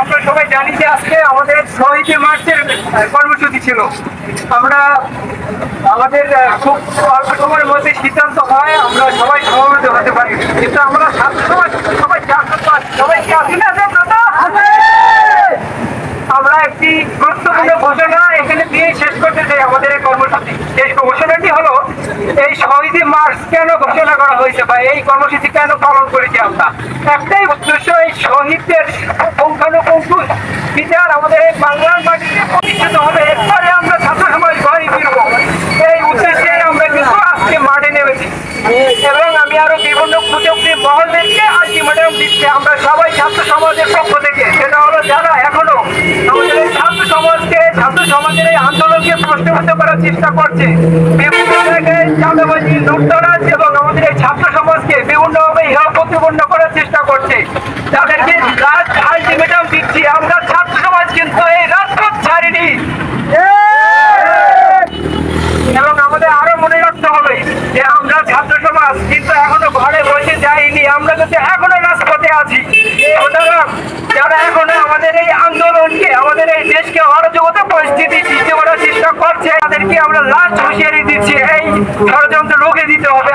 আমরা সবাই জানি যে আজকে আমাদের শহীদ মার্চের কর্মসূচি ছিল। আমরা আমাদের খুব অল্প সময়ের মধ্যে সিদ্ধান্ত হয়, আমরা সবাই সমবেত হতে পারি। কিন্তু আমরা সবাই সবাই আমরা একটি গুরুত্বপূর্ণ ঘোষণা এখানে দিয়ে শেষ করতে চাই আমাদের এই কর্মসূচি। এই ঘোষণাটি হলো, এই শহীদ মার্চ কেন ঘোষণা করা হয়েছে বা এই কর্মসূচি কেন পালন করেছি আমরা? একটাই উদ্দেশ্য এই শহীদদের পুঙ্খানুপুঙ্খু বিচার আমাদের এই বাংলার মাটিতে প্রতিষ্ঠিত হবে। এরপরে আমরা ছাত্র সমাজ ঘরে ফিরবো। এই উদ্দেশ্যে আমরা কিন্তু আজকে মাঠে নেমেছি। এবং আমি আরও বিভিন্ন প্রযুক্তি মহলদেরকে আলটিমেটাম দিচ্ছি। আমরা সবাই ছাত্র সমাজের পক্ষ থেকে। সেটা হলো যারা এখনও আমাদের এই ছাত্র সমাজকে, ছাত্র সমাজের এই আন্দোলনকে প্রশ্নবিদ্ধ করার চেষ্টা করছে। বিভিন্ন জায়গায় চাঁদাবাজি, লুটতরাজ এবং আমাদের এই ছাত্র সমাজকে বিভিন্নভাবে ইহা প্রতিপন্ন করার চেষ্টা করছে। তাদেরকে লাস্ট দিচ্ছি আমরা ছাত্র সমাজ কিন্তু এই রাজপথ ছাড়িনি। এবং আমাদের আরও মনে রাখতে হবে যে আমরা ছাত্র সমাজ কিন্তু এখনও ঘরে বসে যাইনি, আমরা কিন্তু এখনও রাজপথে আছি। যারা এখনও আমাদের এই আন্দোলনকে, আমাদের এই দেশকে অরাজকতা পরিস্থিতি সৃষ্টি করার চেষ্টা করছে, তাদেরকে আমরা লাস্ট হুঁশিয়ারি দিচ্ছি। এই ষড়যন্ত্র রুখে দিতে হবে।